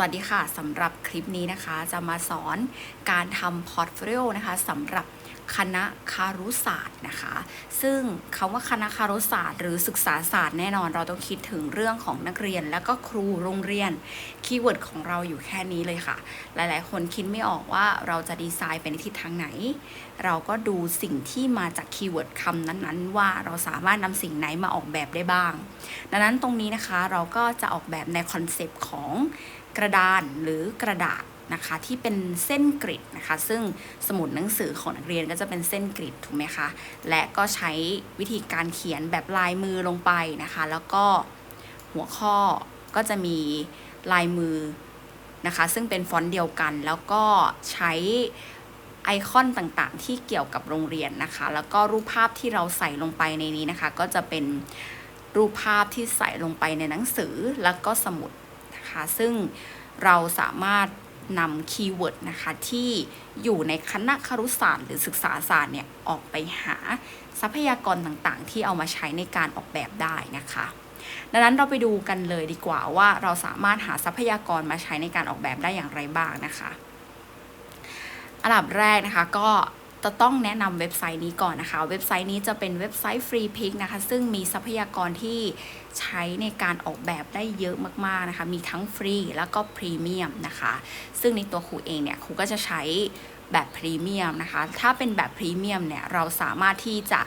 วัสดีค่ะสำหรับคลิปนี้นะคะจะมาสอนการทำพอร์ตโฟลิโอนะคะสำหรับคณะคารุศาสตร์นะคะ ซึ่งคำว่าคณะคารุศาสตร์ หรือศึกษาศาสตร์แน่นอนเราต้องคิดถึงเรื่องของนักเรียน และก็ครูโรงเรียนคีย์เวิร์ดของเราอยู่แค่นี้เลยค่ะ หลายๆ คนคิดไม่ออกว่าเราจะดีไซน์ไปในทิศทางไหน เราก็ดูสิ่งที่มาจากคีย์เวิร์ดคำนั้นๆ ว่าเราสามารถนำสิ่งไหนมาออกแบบได้บ้าง ดังนั้นตรงนี้นะคะเราก็จะออกแบบในคอนเซปต์ของ กระดานหรือกระดาษนะคะที่เป็นเส้นกริดนะคะ ซึ่งสมุดหนังสือของนักเรียนก็จะเป็นเส้นกริดถูกไหมคะและก็ใช้วิธีการเขียนแบบลายมือลงไปนะคะ แล้วก็หัวข้อก็จะมีลายมือนะคะ ซึ่งเป็นฟอนต์เดียวกัน แล้วก็ใช้ไอคอนต่างๆ ที่เกี่ยวกับโรงเรียนนะคะ แล้วก็รูปภาพที่เราใส่ลงไปในนี้นะคะ ก็จะเป็นรูปภาพที่ใส่ลงไปในหนังสือแล้วก็สมุด นะคะ ซึ่งเราสามารถนำคีย์เวิร์ดนะคะที่อยู่ในคณะครุศาสตร์หรือศึกษาศาสตร์เนี่ยออกไปหาทรัพยากรต่างๆ ที่เอามาใช้ในการออกแบบได้นะคะ ดังนั้นเราไปดูกันเลยดีกว่าว่าเราสามารถหาทรัพยากรมาใช้ในการออกแบบได้อย่างไรบ้างนะคะ อันดับแรกนะคะก็ จะต้องแนะนำเว็บไซต์นี้ก่อนนะคะ เว็บไซต์นี้จะเป็นเว็บไซต์ฟรีพิกนะคะ ซึ่งมีทรัพยากรที่ใช้ในการออกแบบได้เยอะมากๆนะคะ มีทั้งฟรีแล้วก็พรีเมียมนะคะ ซึ่งในตัวครูเองเนี่ยครูก็จะใช้แบบพรีเมียมนะคะ ถ้าเป็นแบบพรีเมียมเนี่ยเราสามารถที่จะ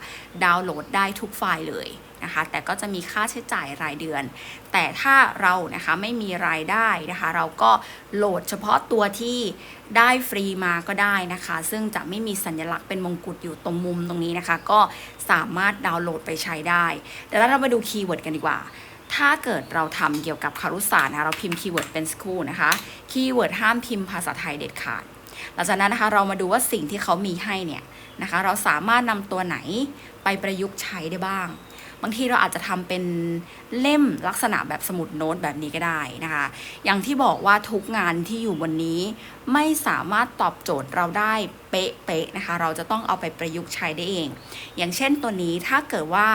ดาวน์โหลดได้ทุกไฟล์เลย นะคะ แต่ก็จะมีค่าใช้จ่ายรายเดือน แต่ถ้าเรานะคะไม่มีรายได้นะคะ เราก็โหลดเฉพาะตัวที่ได้ฟรีมาก็ได้นะคะ ซึ่งจะไม่มีสัญลักษณ์เป็นมงกุฎอยู่ตรงมุมตรงนี้นะคะ ก็สามารถดาวน์โหลดไปใช้ได้เดี๋ยวเรามาดูคีย์เวิร์ดกันดีกว่าถ้าเกิดเราทำเกี่ยวกับคารุศาสตร์นะคะเราพิมพ์คีย์เวิร์ดเป็นสกูนะคะคีย์เวิร์ดห้ามพิมพ์ภาษาไทยเด็ดขาด หลังจากนั้นนะคะเรามาดูว่าสิ่งที่เขามีให้เนี่ยนะคะ เราสามารถนำตัวไหนไปประยุกต์ใช้ได้บ้าง บางทีเราอาจจะทำเป็นเล่มลักษณะแบบสมุดโน้ตแบบนี้ก็ได้นะคะ อย่างที่บอกว่าทุกงานที่อยู่บนนี้ ไม่สามารถตอบโจทย์เราได้เป๊ะๆนะคะ เราจะต้องเอาไปประยุกต์ใช้ได้เอง อย่างเช่นตัวนี้ถ้าเกิดว่า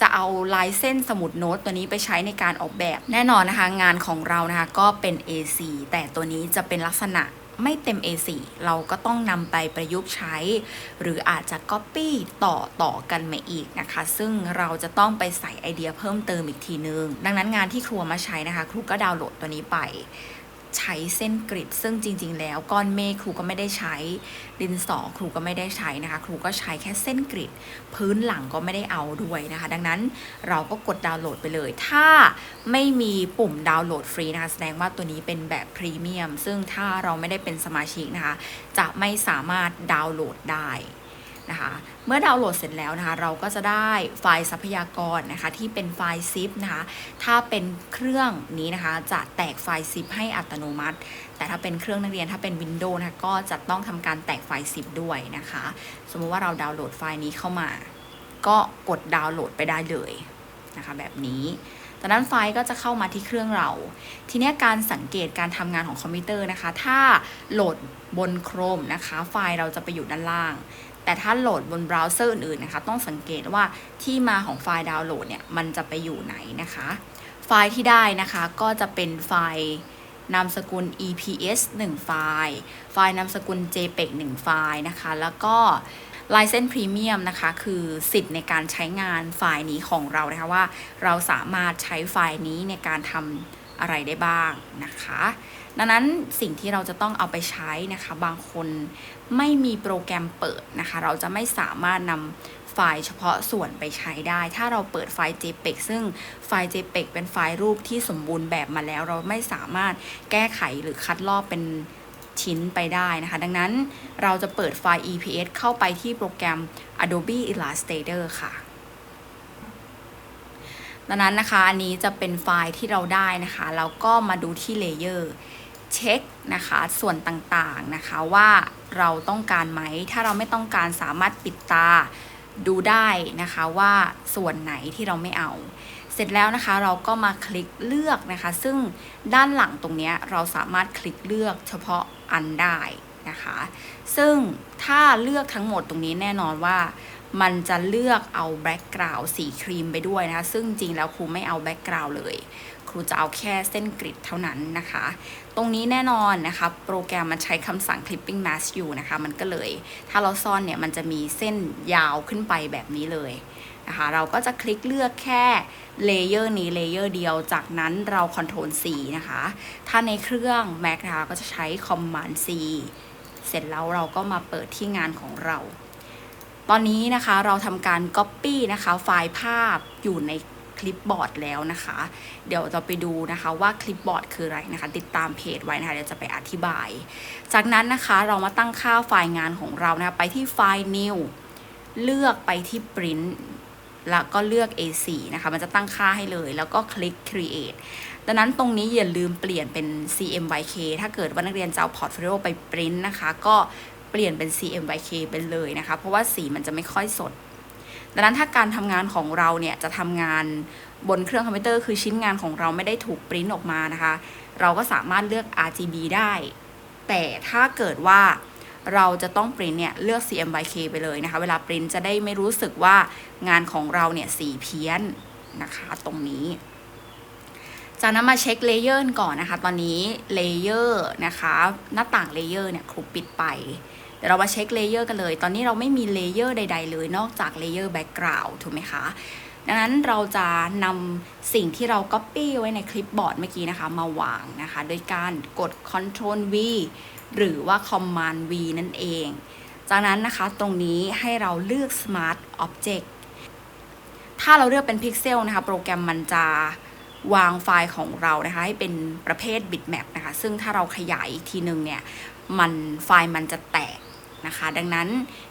จะเอาลายเส้นสมุดโน้ตตัวนี้ไปใช้ในการออกแบบแน่นอนนะคะ งานของเรานะคะก็เป็น A4 แต่ตัวนี้จะเป็นลักษณะ ไม่เต็ม A4 เราก็ต้องนำไปประยุกต์ใช้ หรืออาจจะ Copy ต่อต่อกันมาอีกนะคะ ซึ่งเราจะต้องไปใส่ไอเดียเพิ่มเติมอีกทีนึง ดังนั้นงานที่ครูมาใช้นะคะ ครูก็ดาวน์โหลดตัวนี้ไป ใช้เส้นกริด ซึ่งจริง ๆ แล้วก้อนเมฆครูก็ไม่ได้ใช้ดินสอครูก็ไม่ได้ใช้นะคะ ครูก็ใช้แค่เส้นกริด พื้นหลังก็ไม่ได้เอาด้วยนะคะ ดังนั้นเราก็กดดาวน์โหลดไปเลย ถ้าไม่มีปุ่มดาวน์โหลดฟรีนะคะแสดงว่าตัวนี้เป็นแบบพรีเมียมซึ่งถ้าเราไม่ได้เป็นสมาชิกนะคะ จะไม่สามารถดาวน์โหลดได้ นะคะ เมื่อดาวน์โหลดเสร็จแล้วนะคะ เราก็จะได้ไฟล์ทรัพยากรนะคะที่เป็นไฟล์ซิปนะคะ ถ้าเป็นเครื่องนี้นะคะจะแตกไฟล์ซิปให้อัตโนมัติ แต่ถ้าเป็นเครื่องนักเรียนถ้าเป็น Windows นะคะก็จะต้องทำการแตกไฟล์ซิปด้วยนะคะ สมมุติว่าเราดาวน์โหลดไฟล์นี้เข้ามา ก็กดดาวน์โหลดไปได้เลยนะคะแบบนี้จากนั้นไฟล์ก็จะเข้ามาที่เครื่องเรา ทีนี้การสังเกตการทำงานของคอมพิวเตอร์นะคะ ถ้าโหลดบน Chrome นะคะ ไฟล์เราจะไปอยู่ด้านล่าง แต่ถ้าโหลดบนเบราว์เซอร์อื่นๆนะคะ ต้องสังเกตว่าที่มาของไฟล์ดาวน์โหลดเนี่ยมันจะไปอยู่ไหนนะคะ ไฟล์ที่ได้นะคะก็จะเป็นไฟล์นามสกุล EPS 1 ไฟล์ ไฟล์นามสกุล JPEG 1 ไฟล์นะคะ แล้วก็ลายเส้นพรีเมียมนะคะ คือสิทธิ์ในการใช้งานไฟล์นี้ของเรานะคะว่า เราสามารถใช้ไฟล์นี้ในการทำอะไรได้บ้างนะคะ ดังนั้นสิ่งที่เราจะต้องเอาไปใช้นะคะ บางคนไม่มีโปรแกรมเปิดนะคะ เราจะไม่สามารถนำไฟล์เฉพาะส่วนไปใช้ได้ ถ้าเราเปิดไฟล์ JPEG ซึ่งไฟล์ JPEG เป็นไฟล์รูปที่สมบูรณ์แบบมาแล้ว เราไม่สามารถแก้ไขหรือคัดลอกเป็นชิ้นไปได้นะคะ ดังนั้นเราจะเปิดไฟล์ EPS เข้าไปที่โปรแกรม Adobe Illustrator ค่ะดังนั้นนะคะ อันนี้จะเป็นไฟล์ที่เราได้นะคะ แล้วก็มาดูที่เลเยอร์ เช็คนะคะส่วนต่างๆนะคะว่าเราต้องการไหม ถ้าเราไม่ต้องการสามารถปิดตาดูได้นะคะว่าส่วนไหนที่เราไม่เอา เสร็จแล้วนะคะเราก็มาคลิกเลือกนะคะ ซึ่งด้านหลังตรงนี้เราสามารถคลิกเลือกเฉพาะอันได้นะคะ ซึ่งถ้าเลือกทั้งหมดตรงนี้แน่นอนว่ามันจะเลือกเอาแบ็กกราวด์สีครีมไปด้วยนะคะ ซึ่งจริงแล้วครูไม่เอาแบ็กกราวด์เลย รูจะเอาแค่เส้นกริดเท่านั้นนะคะ ตรงนี้แน่นอนนะคะโปรแกรมมันใช้คำสั่ง clipping mask อยู่นะคะ มันก็เลย ถ้าเราซ่อนเนี่ยมันจะมีเส้นยาวขึ้นไปแบบนี้เลยนะคะเราก็จะคลิกเลือกแค่เลเยอร์นี้เลเยอร์เดียว จากนั้นเรา Ctrl C นะคะ ถ้าในเครื่อง Mac นะคะก็จะใช้ Command C เสร็จแล้วเราก็มาเปิดที่งานของเรา ตอนนี้นะคะเราทำการ Copy นะคะไฟล์ภาพอยู่ใน ลิปบอร์ดแล้วนะคะ เดี๋ยวเราไปดูนะคะว่าคลิปบอร์ดคืออะไรนะคะ ติดตามเพจไว้นะคะเดี๋ยวจะไปอธิบาย จากนั้นนะคะเรามาตั้งค่าไฟล์งานของเรานะคะไปที่ไฟล์ New เลือกไปที่ Print แล้วก็เลือก A4 นะคะ มันจะตั้งค่าให้เลย แล้วก็คลิก Create ดังนั้นตรงนี้อย่าลืมเปลี่ยนเป็น CMYK ถ้าเกิดว่านักเรียนจะเอาพอร์ตโฟลิโอไปปริ้นนะคะ ก็เปลี่ยนเป็น CMYK ไปเลยนะคะ เพราะว่าสีมันจะไม่ค่อยสด ดังนั้นถ้าการทำงานของเราเนี่ยจะทำงานบนเครื่องคอมพิวเตอร์คือชิ้นงานของเราไม่ได้ถูกปริ้นออกมานะคะ เราก็สามารถเลือก RGB ได้ แต่ถ้าเกิดว่าเราจะต้องปริ้นเนี่ยเลือก CMYK ไปเลยนะคะ เวลาปริ้นจะได้ไม่รู้สึกว่างานของเราเนี่ยสีเพี้ยนนะคะตรงนี้ จากนั้นมาเช็คเลเยอร์ก่อนนะคะ ตอนนี้เลเยอร์นะคะหน้าต่างเลเยอร์เนี่ยครูปิดไป ดี๋ยวเรามาเช็คเลเยอร์กันเลย ตอนนี้เราไม่มีเลเยอร์ใด ๆ เลยนอกจากเลเยอร์แบ็กกราวด์ถูกไหมคะ ดังนั้นเราจะนำสิ่งที่เรา Copy ไว้ในคลิปบอร์ดเมื่อกี้นะคะ มาวางนะคะ โดยการกด Ctrl V หรือว่า Command V นั่นเอง จากนั้นนะคะตรงนี้ให้เราเลือก Smart Object ถ้าเราเลือกเป็นพิกเซลนะคะ โปรแกรมมันจะวางไฟล์ของเรานะคะ ให้เป็นประเภท bitmap นะคะ ซึ่งถ้าเราขยายอีกทีหนึ่งเนี่ย มันไฟล์มันจะแตก นะคะ ดังนั้น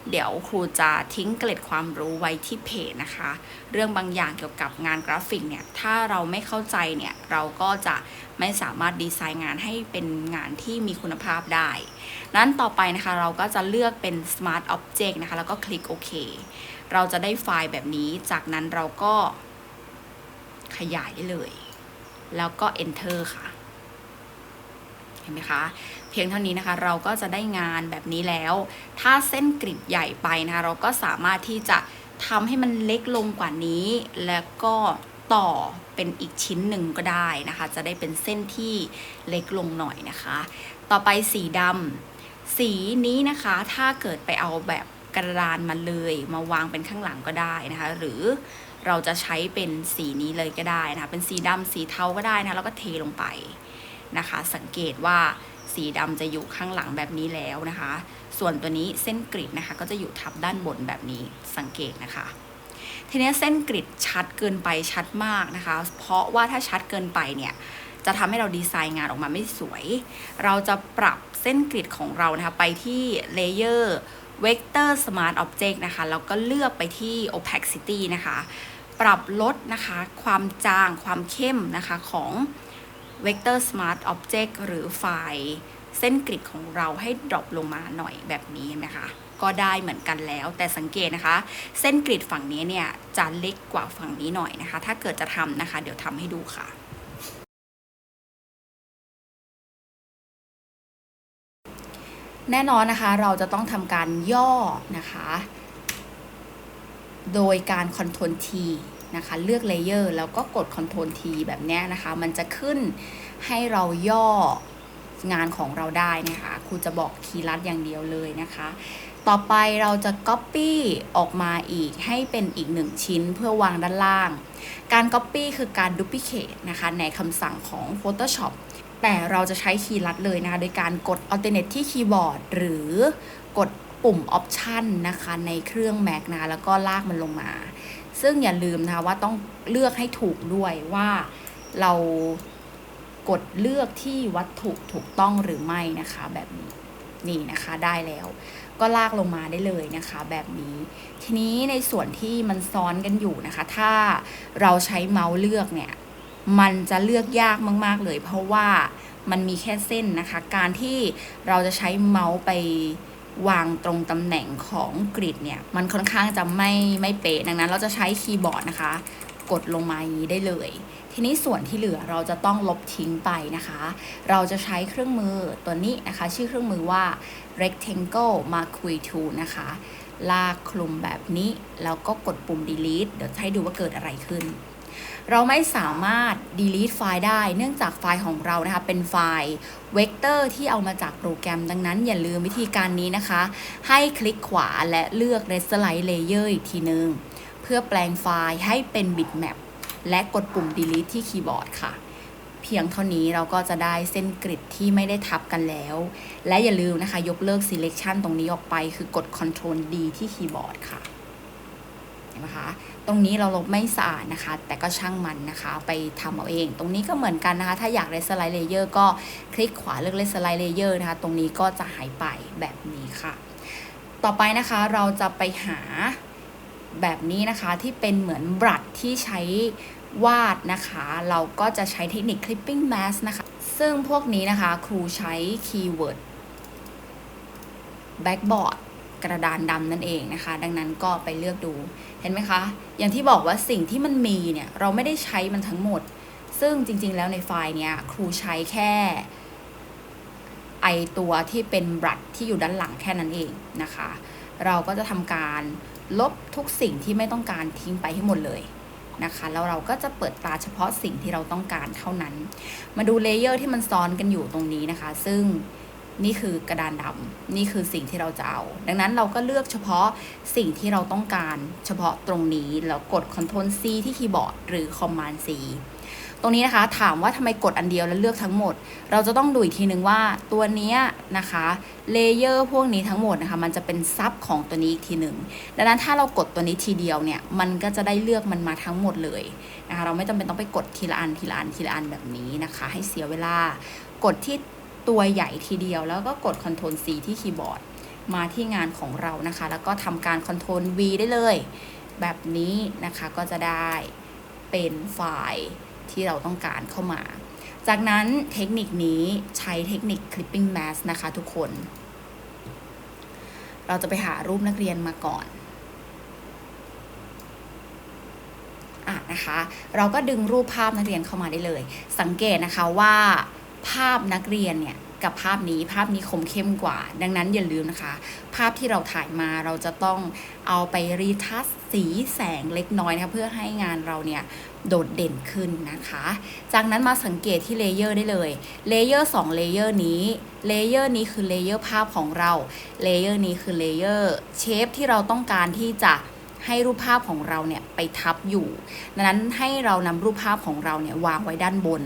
เดี๋ยวครูจะทิ้งเกล็ดความรู้ไว้ที่เพจนะคะ เรื่องบางอย่างเกี่ยวกับงานกราฟิกเนี่ยถ้าเราไม่เข้าใจเนี่ยเราก็จะไม่สามารถดีไซน์งานให้เป็นงานที่มีคุณภาพได้ นั้นต่อไปนะคะเราก็จะเลือกเป็น Smart Object นะคะ แล้วก็คลิกโอเคเราจะได้ไฟล์แบบนี้ จากนั้นเราก็ขยายได้เลย แล้วก็ Enter ค่ะ เห็นไหมคะ เพียงเท่านี้นะคะ เราก็จะได้งานแบบนี้แล้ว ถ้าเส้นกริดใหญ่ไปนะคะเราก็สามารถที่จะทำให้มันเล็กลงกว่านี้ แล้วก็ต่อเป็นอีกชิ้นหนึ่งก็ได้นะคะ จะได้เป็นเส้นที่เล็กลงหน่อยนะคะ ต่อไปสีดำสีนี้นะคะถ้าเกิดไปเอาแบบกระดานมาเลยมาวางเป็นข้างหลังก็ได้นะคะ หรือเราจะใช้เป็นสีนี้เลยก็ได้นะคะ เป็นสีดำสีเทาก็ได้นะแล้วก็เทลงไปนะคะ สังเกตว่า สีดำจะอยู่ข้างหลังแบบนี้แล้วนะคะ ส่วนตัวนี้เส้นกริดนะคะก็จะอยู่ทับด้านบนแบบนี้สังเกตนะคะ ทีนี้เส้นกริดชัดเกินไปชัดมากนะคะ เพราะว่าถ้าชัดเกินไปเนี่ยจะทำให้เราดีไซน์งานออกมาไม่สวย เราจะปรับเส้นกริดของเรานะคะไปที่ Layer Vector Smart Object นะคะ แล้วก็เลือกไปที่ Opacity นะคะ ปรับลดนะคะ ความจางความเข้มนะคะของ Vector Smart Object หรือไฟล์เส้นกริดของเราให้ดรอปลงมาหน่อยแบบนี้นะคะก็ได้เหมือนกันแล้วแต่สังเกตนะคะ เส้นกริดฝั่งนี้เนี่ยจะเล็กกว่าฝั่งนี้หน่อยนะคะ ถ้าเกิดจะทำนะคะ เดี๋ยวทำให้ดูค่ะแน่นอนนะคะเราจะต้องทำการย่อนะคะ โดยการ Ctrl T นะคะ เลือกเลเยอร์แล้วก็กด Ctrl T แบบนี้นะคะ มันจะขึ้นให้เราย่องานของเราได้นะคะครูจะบอกคีย์ลัดอย่างเดียวเลยนะคะ ต่อไปเราจะ Copy ออกมาอีกให้เป็นอีกหนึ่งชิ้นเพื่อวางด้านล่าง การ Copy คือการ Duplicate นะคะ ในคำสั่งของ Photoshop แต่เราจะใช้คีย์ลัดเลยนะคะ โดยการกด Alternate ที่คีย์บอร์ด หรือกดปุ่ม Option นะคะ ในเครื่อง Mac นะะแล้วก็ลากมันลงมา ซึ่งอย่าลืมนะคะว่าต้องเลือกให้ถูกด้วยว่าเรากดเลือกที่วัตถุถูกต้องหรือไม่นะคะแบบนี้นี่นะคะได้แล้ว ก็ลากลงมาได้เลยนะคะ แบบนี้ ทีนี้ในส่วนที่มันซ้อนกันอยู่นะคะ ถ้าเราใช้เมาส์เลือกเนี่ย มันจะเลือกยากมาก ๆ เลย เพราะว่ามันมีแค่เส้นนะคะ การที่เราจะใช้เมาส์ไป วางตรงตำแหน่งของกริดเนี่ย มันค่อนข้างจะไม่ไม่เป๊ะดังนั้น เราจะใช้คีย์บอร์ดนะคะ กดลงมาอย่างนี้ได้เลย ทีนี้ส่วนที่เหลือเราจะต้องลบทิ้งไปนะคะ เราจะใช้เครื่องมือตัวนี้นะคะ ชื่อเครื่องมือว่า rectangle marquee tool นะคะ ลากคลุมแบบนี้ แล้วก็กดปุ่ม delete เดี๋ยวให้ดูว่าเกิดอะไรขึ้น เราไม่สามารถ delete ไฟล์ได้ เนื่องจากไฟล์ของเรานะคะเป็นไฟล์เวกเตอร์ที่เอามาจากโปรแกรมดังนั้นอย่าลืมวิธีการนี้นะคะ ให้คลิกขวาและเลือก r e s l i z e Layer อีกทีนึง เพื่อแปลงไฟล์ให้เป็น bitmap และกดปุ่ม delete ที่คีย์บอร์ดค่ะเพียงเท่านี้เราก็จะได้เส้นกริดที่ไม่ได้ทับกันแล้ว และอย่าลืมนะคะ ยกเลิก selection ตรงนี้ออกไปคือกด Ctrl D ที่คีย์บอร์ดค่ะ นไหมคะ ตรงนี้เราลบไม่สะอาดนะคะ แต่ก็ช่างมันนะคะ ไปทำเอาเอง ตรงนี้ก็เหมือนกันนะคะ ถ้าอยาก r e s l i z e Layer ก็คลิกขวาเลือก r e s l i z e Layer นะคะ ตรงนี้ก็จะหายไปแบบนี้ค่ะ ต่อไปนะคะเราจะไปหาแบบนี้นะคะที่เป็นเหมือนบรัดที่ใช้วาดนะคะ เราก็จะใช้เทคนิค clipping mask นะคะ ซึ่งพวกนี้นะคะครูใช้คีย์เวิร์ด backboard กระดานดำนั่นเองนะคะ ดังนั้นก็ไปเลือกดูเห็นไหมคะ อย่างที่บอกว่าสิ่งที่มันมีเนี่ยเราไม่ได้ใช้มันทั้งหมด ซึ่งจริง ๆ แล้วในไฟล์เนี้ยครูใช้แค่ไอตัวที่เป็นบรัดที่อยู่ด้านหลังแค่นั้นเองนะคะ เราก็จะทำการลบทุกสิ่งที่ไม่ต้องการทิ้งไปให้หมดเลยนะคะแล้วเราก็จะเปิดตาเฉพาะสิ่งที่เราต้องการเท่านั้น มาดูเลเยอร์ที่มันซ้อนกันอยู่ตรงนี้นะคะ ซึ่ง นี่คือกระดานดำนี่คือสิ่งที่เราจะเอา ดังนั้นเราก็เลือกเฉพาะสิ่งที่เราต้องการเฉพาะตรงนี้ แล้วกด Ctrl C ที่คีย์บอร์ดหรือ Command C ตรงนี้นะคะถามว่าทำไมกดอันเดียวแล้วเลือกทั้งหมด เราจะต้องดูอีกทีนึงว่าตัวนี้นะคะเลเยอร์พวกนี้ทั้งหมดนะคะมันจะเป็นซับของตัวนี้อีกทีหนึ่งดังนั้นถ้าเรากดตัวนี้ทีเดียวเนี่ยมันก็จะได้เลือกมันมาทั้งหมดเลยนะคะเราไม่จำเป็นต้องไปกดทีละอันทีละอันทีละอันแบบนี้นะคะ ให้เสียเวลากดที่ ตัวใหญ่ทีเดียวแล้วก็กด Ctrl C ที่คีย์บอร์ดมาที่งานของเรานะคะ แล้วก็ทำการ Ctrl V ได้เลย แบบนี้นะคะก็จะได้เป็นไฟล์ที่เราต้องการเข้ามา จากนั้นเทคนิคนี้ใช้เทคนิค clipping mask นะคะทุกคน เราจะไปหารูปนักเรียนมาก่อนอะนะคะ เราก็ดึงรูปภาพนักเรียนเข้ามาได้เลย สังเกตนะคะว่า ภาพนักเรียนเนี่ยกับภาพนี้ภาพนี้คมเข้มกว่า ดังนั้นอย่าลืมนะคะ ภาพที่เราถ่ายมาเราจะต้องเอาไปรีทัชสีแสงเล็กน้อยนะคะเพื่อให้งานเราเนี่ยโดดเด่นขึ้นนะคะ จากนั้นมาสังเกตที่เลเยอร์ได้เลยเลเยอร์2เลเยอร์นี้เลเยอร์นี้คือเลเยอร์ภาพของเราเลเยอร์นี้คือเลเยอร์เชฟที่เราต้องการที่จะ ให้รูปภาพของเราเนี่ยไปทับอยู่ ดังนั้นให้เรานำรูปภาพของเราเนี่ยวางไว้ด้านบน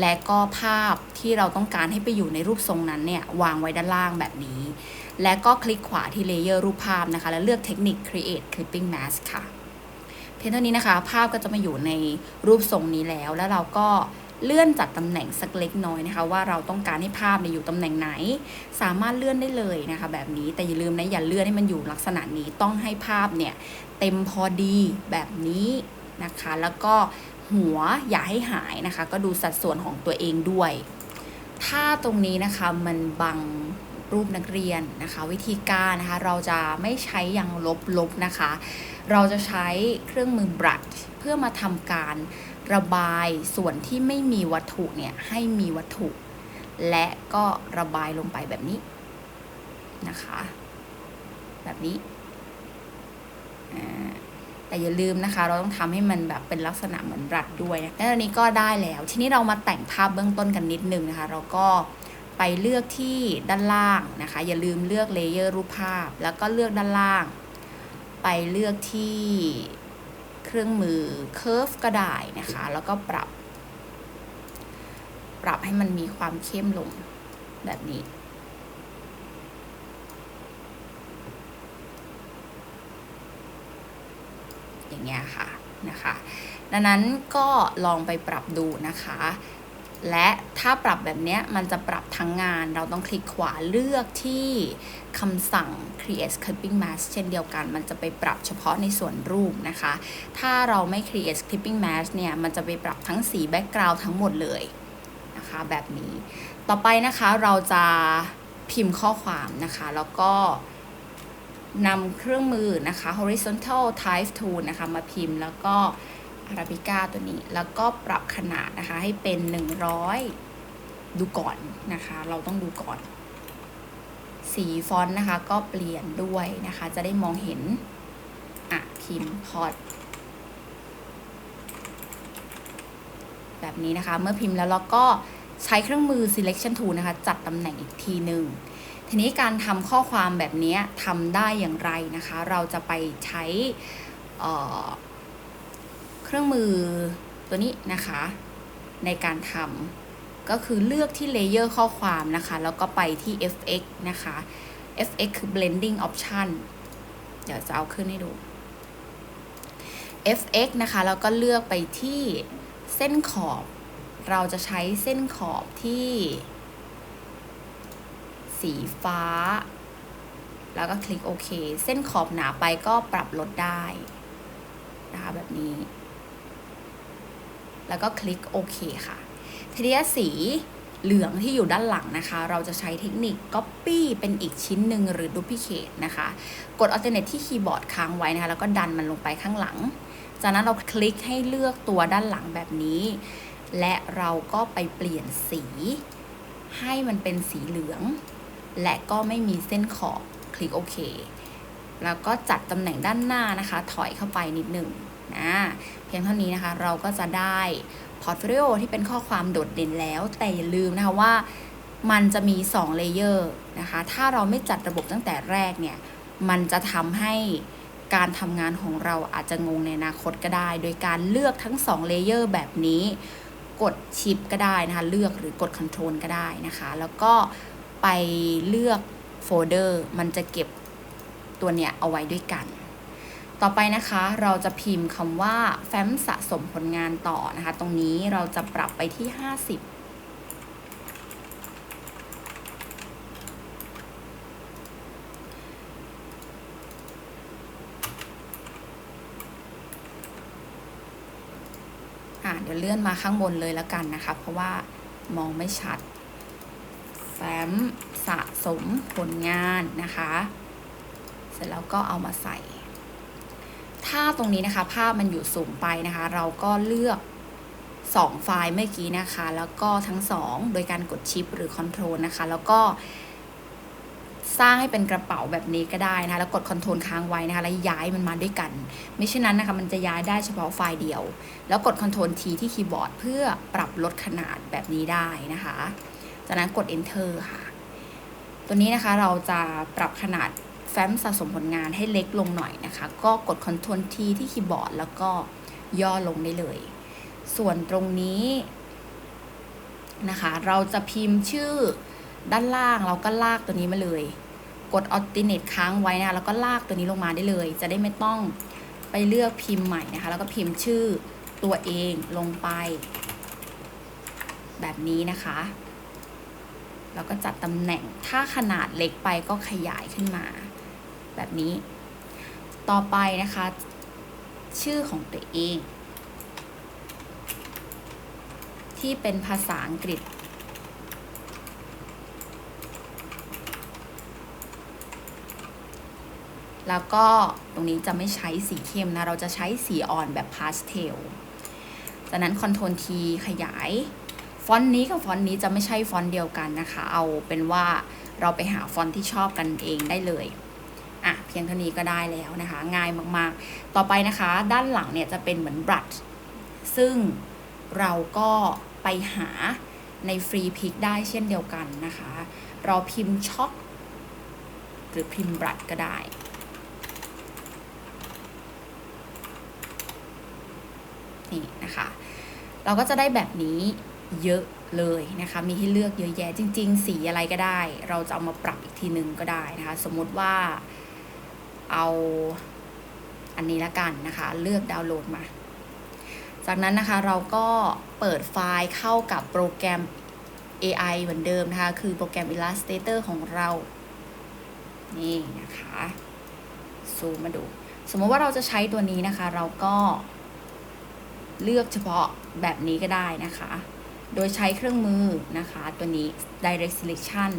และก็ภาพที่เราต้องการให้ไปอยู่ในรูปทรงนั้นเนี่ยวางไว้ด้านล่างแบบนี้ และก็คลิกขวาที่เลเยอร์รูปภาพนะคะ แล้วเลือกเทคนิค create clipping mask ค่ะ เพียงเท่านี้นะคะ ภาพก็จะมาอยู่ในรูปทรงนี้แล้ว แล้วเราก็ เลื่อนจัดตำแหน่งสักเล็กน้อยนะคะ ว่าเราต้องการให้ภาพเนี่ยอยู่ตำแหน่งไหน สามารถเลื่อนได้เลยนะคะ แบบนี้แต่อย่าลืมนะอย่าเลื่อนให้มันอยู่ลักษณะนี้ต้องให้ภาพเนี่ยเต็มพอดีแบบนี้นะคะ แล้วก็หัวอย่าให้หายนะคะ ก็ดูสัดส่วนของตัวเองด้วย ถ้าตรงนี้นะคะมันบัง รูปนักเรียนนะคะ วิธีการนะคะ เราจะไม่ใช้ยางลบๆนะคะ เราจะใช้เครื่องมือบรัชเพื่อมาทำการระบายส่วนที่ไม่มีวัตถุเนี่ยให้มีวัตถุ และก็ระบายลงไปแบบนี้นะคะ แบบนี้แต่อย่าลืมนะคะ เราต้องทำให้มันแบบเป็นลักษณะเหมือนรัดด้วยนะแล้วอันนี้ก็ได้แล้ว ทีนี้เรามาแต่งภาพเบื้องต้นกันนิดนึงนะคะ เราก็ ไปเลือกที่ด้านล่างนะคะ อย่าลืมเลือกเลเยอร์รูปภาพ แล้วก็เลือกด้านล่าง ไปเลือกที่เครื่องมือ curve ก็ได้นะคะ แล้วก็ปรับ ปรับให้มันมีความเข้มลงแบบนี้อย่างเงี้ยค่ะนะคะ ดังนั้นก็ลองไปปรับดูนะคะ และถ้าปรับแบบนี้มันจะปรับทั้งงาน เราต้องคลิกขวาเลือกที่คำสั่ง create clipping mask เช่นเดียวกัน มันจะไปปรับเฉพาะในส่วนรูปนะคะ ถ้าเราไม่ create clipping mask เนี่ย มันจะไปปรับทั้งสี background ทั้งหมดเลยนะคะ แบบนี้ ต่อไปนะคะเราจะพิมพ์ข้อความนะคะ แล้วก็นำเครื่องมือนะคะ horizontal type tool นะคะ มาพิมพ์แล้วก็ Arabica ตัวนี้ แล้วก็ปรับขนาดนะคะ ให้เป็น 100 ดูก่อนนะคะ เราต้องดูก่อน สีฟอนต์นะคะ ก็เปลี่ยนด้วยนะคะ จะได้มองเห็น อะ พิมพ์พอดแบบนี้นะคะ เมื่อพิมพ์แล้วเราก็ใช้เครื่องมือ selection tool นะคะ จัดตำแหน่งอีกทีหนึ่งทีนี้การทำข้อความแบบนี้ทำได้อย่างไรนะคะ เราจะไปใช้ เครื่องมือตัวนี้นะคะ ในการทำก็คือเลือกที่เลเยอร์ข้อความนะคะ แล้วก็ไปที่ fx นะคะ fx คือ blending option เดี๋ยวจะเอาขึ้นให้ดู fx นะคะ แล้วก็เลือกไปที่เส้นขอบ เราจะใช้เส้นขอบที่ สีฟ้า แล้วก็คลิกโอเค เส้นขอบหนาไปก็ปรับลดได้นะคะแบบนี้ แล้วก็คลิกโอเคค่ะทีนี้สีเหลืองที่อยู่ด้านหลังนะคะ เราจะใช้เทคนิค Copy เป็นอีกชิ้นหนึ่งหรือ Duplicate นะคะ กด Alternate ที่คีย์บอร์ดค้างไว้นะคะ แล้วก็ดันมันลงไปข้างหลัง จากนั้นเราคลิกให้เลือกตัวด้านหลังแบบนี้ และเราก็ไปเปลี่ยนสี ให้มันเป็นสีเหลือง และก็ไม่มีเส้นขอบ คลิกโอเค แล้วก็จัดตำแหน่งด้านหน้านะคะ ถอยเข้าไปนิดหนึ่ง นะเพียงเท่านี้นะคะเราก็จะได้พอร์ตโฟลิโอที่เป็นข้อความโดดเด่นแล้ว แต่อย่าลืมนะคะว่ามันจะมี2เลเยอร์นะคะ ถ้าเราไม่จัดระบบตั้งแต่แรกเนี่ย มันจะทำให้การทำงานของเราอาจจะงงในอนาคตก็ได้ โดยการเลือกทั้ง2เลเยอร์แบบนี้ กดชิปก็ได้นะคะ เลือกหรือกด Control ก็ได้นะคะ แล้วก็ไปเลือกโฟลเดอร์ มันจะเก็บตัวเนี้ยเอาไว้ด้วยกัน ต่อไปนะคะเราจะพิมพ์คำว่าแฟ้มสะสมผลงานต่อนะคะ ตรงนี้เราจะปรับไปที่ 50อะเดี๋ยวเลื่อนมาข้างบนเลยแล้วกันนะคะ เพราะว่ามองไม่ชัด แฟ้มสะสมผลงานนะคะ เสร็จแล้วก็เอามาใส่ ถ้าตรงนี้นะคะภาพมันอยู่สูงไปนะคะ เราก็เลือก 2 ไฟล์เมื่อกี้นะคะ แล้วก็ทั้ง 2 โดยการกดชิปหรือ Ctrl นะคะ แล้วก็สร้างให้เป็นกระเป๋าแบบนี้ก็ได้นะคะ แล้วกด Ctrl ค้างไว้นะคะ แล้วย้ายมันมาด้วยกัน ไม่เช่นนั้นนะคะ มันจะย้ายได้เฉพาะไฟล์เดียว แล้วกด Ctrl T ที่คีย์บอร์ดเพื่อปรับลดขนาดแบบนี้ได้นะคะ จากนั้นกด Enter ค่ะ ตัวนี้นะคะเราจะปรับขนาด แฟ้มสะสมผลงานให้เล็กลงหน่อยนะคะ ก็กด Ctrl T ที่คีย์บอร์ด แล้วก็ย่อลงได้เลย ส่วนตรงนี้นะคะ เราจะพิมพ์ชื่อด้านล่างเราก็ลากตัวนี้มาเลย กด Alternate ค้างไว้นะคะแล้วก็ลากตัวนี้ลงมาได้เลย จะได้ไม่ต้องไปเลือกพิมพ์ใหม่นะคะ แล้วก็พิมพ์ชื่อตัวเองลงไป แบบนี้นะคะ แล้วก็จัดตำแหน่ง ถ้าขนาดเล็กไปก็ขยายขึ้นมา แบบนี้ ต่อไปนะคะ ชื่อของตัวเอง ที่เป็นภาษาอังกฤษ แล้วก็ตรงนี้จะไม่ใช้สีเข้มนะ เราจะใช้สีอ่อนแบบพาสเทลจากนั้น Ctrl T ขยาย ฟอนต์นี้กับฟอนต์นี้จะไม่ใช่ฟอนต์เดียวกันนะคะ เอาเป็นว่าเราไปหาฟอนต์ที่ชอบกันเองได้เลย อะเพียงเท่านี้ก็ได้แล้วนะคะ ง่ายมากๆ ต่อไปนะคะ ด้านหลังเนี่ยจะเป็นเหมือนบรัชซึ่งเราก็ไปหาในฟรีพิกได้เช่นเดียวกันนะคะ เราพิมพ์ช็อคหรือพิมพ์บรัชก็ได้นี่นะคะ เราก็จะได้แบบนี้เยอะเลยนะคะ มีให้เลือกเยอะแยะจริง ๆ สีอะไรก็ได้ เราจะเอามาปรับอีกทีนึงก็ได้นะคะ สมมติว่า เอาอันนี้ละกันนะคะ เลือกดาวน์โหลดมา จากนั้นนะคะเราก็เปิดไฟล์เข้ากับโปรแกรม AI เหมือนเดิมนะคะ คือโปรแกรม Illustrator ของเรา นี่นะคะ ซูมมาดู สมมติว่าเราจะใช้ตัวนี้นะคะ เราก็เลือกเฉพาะแบบนี้ก็ได้นะคะ โดยใช้เครื่องมือนะคะ ตัวนี้ direct selection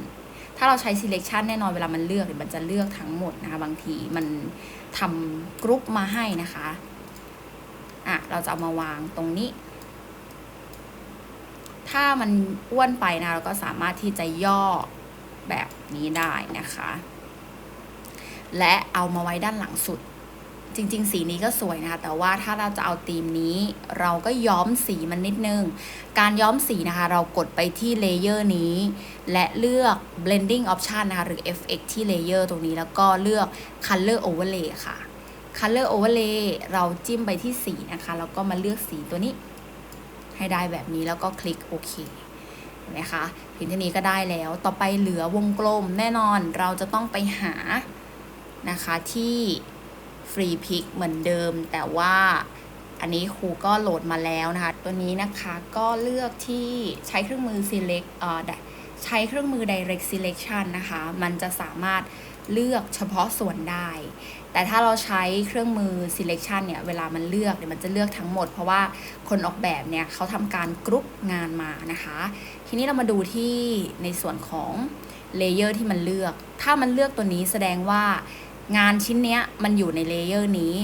ถ้าเราใช้ selection แน่นอนเวลามันเลือกเนี่ยมันจะเลือกทั้งหมดนะคะ บางทีมันทำกรุ๊ปมาให้นะคะอะเราจะเอามาวางตรงนี้ ถ้ามันอ้วนไปนะเราก็สามารถที่จะย่อแบบนี้ได้นะคะ และเอามาไว้ด้านหลังสุด จริง ๆ สีนี้ก็สวยนะคะ แต่ว่าถ้าเราจะเอาธีมนี้ เราก็ย้อมสีมันนิดนึง การย้อมสีนะคะ เรากดไปที่เลเยอร์นี้ และเลือก blending option นะคะ หรือ fx ที่เลเยอร์ตรงนี้ แล้วก็เลือก color overlay ค่ะ color overlay เราจิ้มไปที่สีนะคะ แล้วก็มาเลือกสีตัวนี้ ให้ได้แบบนี้แล้วก็คลิกโอเคเห็นไหมคะเพียงเท่านี้ก็ได้แล้ว ต่อไปเหลือวงกลมแน่นอนเราจะต้องไปหานะคะที่ ฟรีพิกเหมือนเดิม แต่ว่าอันนี้ครูก็โหลดมาแล้วนะคะ ตัวนี้นะคะก็เลือกที่ใช้เครื่องมือ select เอ่อใช้เครื่องมือ direct selection นะคะ มันจะสามารถเลือกเฉพาะส่วนได้ แต่ถ้าเราใช้เครื่องมือ selection เนี่ย เวลามันเลือกเนี่ยมันจะเลือกทั้งหมด เพราะว่าคนออกแบบเนี่ยเขาทำการกรุ๊ปงานมานะคะ ทีนี้เรามาดูที่ในส่วนของเลเยอร์ที่มันเลือก ถ้ามันเลือกตัวนี้แสดงว่า งานชิ้นเนี้ยมันอยู่ในเลเยอร์นี้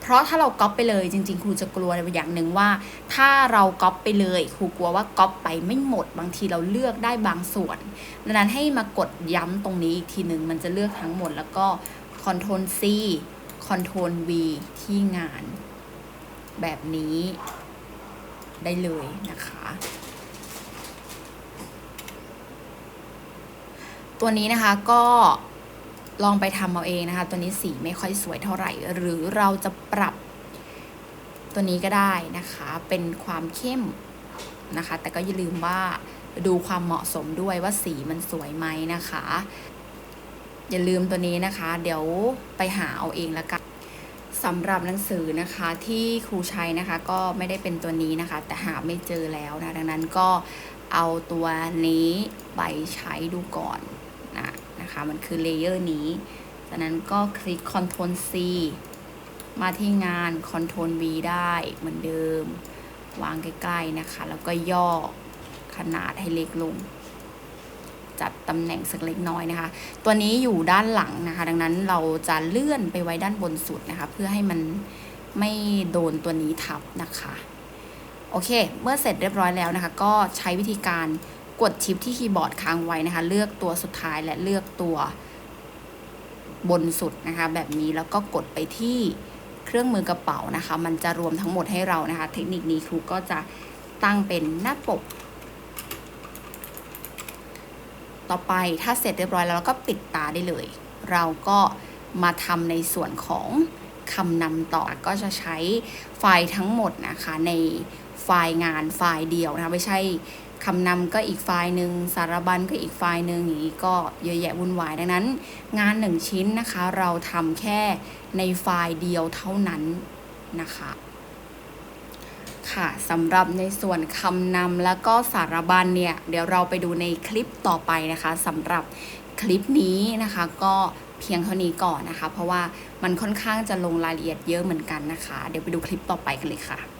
เพราะถ้าเราก๊อปไปเลยจริง ๆ ครูจะกลัวอย่างหนึ่งว่า ถ้าเราก๊อปไปเลยครูกลัวว่าก๊อปไปไม่หมดบางทีเราเลือกได้บางส่วนดังนั้นให้มากดย้ำตรงนี้อีกทีหนึ่งมันจะเลือกทั้งหมดแล้วก็ Ctrl C Ctrl V ที่งาน แบบนี้ได้เลยนะคะ ตัวนี้นะคะก็ ลองไปทำเอาเองนะคะ ตัวนี้สีไม่ค่อยสวยเท่าไหร่ หรือเราจะปรับตัวนี้ก็ได้นะคะ เป็นความเข้มนะคะ แต่ก็อย่าลืมว่าดูความเหมาะสมด้วยว่าสีมันสวยไหมนะคะ อย่าลืมตัวนี้นะคะ เดี๋ยวไปหาเอาเองละกันสำหรับหนังสือนะคะที่ครูใช้นะคะก็ไม่ได้เป็นตัวนี้นะคะ แต่หาไม่เจอแล้วนะ ดังนั้นก็เอาตัวนี้ไปใช้ดูก่อนนะ นะคะ มันคือเลเยอร์นี้ จากนั้นก็คลิก Ctrl C มาที่งาน Ctrl V ได้เหมือนเดิม วางใกล้ๆนะคะ แล้วก็ย่อขนาดให้เล็กลง จัดตำแหน่งสักเล็กน้อยนะคะ ตัวนี้อยู่ด้านหลังนะคะ ดังนั้นเราจะเลื่อนไปไว้ด้านบนสุดนะคะ เพื่อให้มันไม่โดนตัวนี้ทับนะคะ โอเค เมื่อเสร็จเรียบร้อยแล้วนะคะ ก็ใช้วิธีการ กดชิปที่คีย์บอร์ดค้างไว้นะคะ เลือกตัวสุดท้ายและเลือกตัวบนสุดนะคะ แบบนี้แล้วก็กดไปที่เครื่องมือกระเป๋านะคะ มันจะรวมทั้งหมดให้เรานะคะ เทคนิคนี้ครูก็จะตั้งเป็นหน้าปก ต่อไปถ้าเสร็จเรียบร้อยแล้วเราก็ปิดตาได้เลย เราก็มาทำในส่วนของคำนำต่อก็จะใช้ไฟล์ทั้งหมดนะคะ ในไฟล์งานไฟล์เดียวนะคะไม่ใช่ คำนำก็อีกไฟล์หนึ่งสารบัญก็อีกไฟล์หนึ่งอย่างนี้ก็เยอะแยะวุ่นวายดังนั้น งานหนึ่งชิ้นนะคะ เราทำแค่ในไฟล์เดียวเท่านั้นนะคะค่ะสำหรับในส่วนคำนำแล้วก็สารบัญเนี่ย เดี๋ยวเราไปดูในคลิปต่อไปนะคะสำหรับคลิปนี้นะคะก็เพียงเท่านี้ก่อนนะคะ เพราะว่ามันค่อนข้างจะลงรายละเอียดเยอะเหมือนกันนะคะ เดี๋ยวไปดูคลิปต่อไปกันเลยค่ะ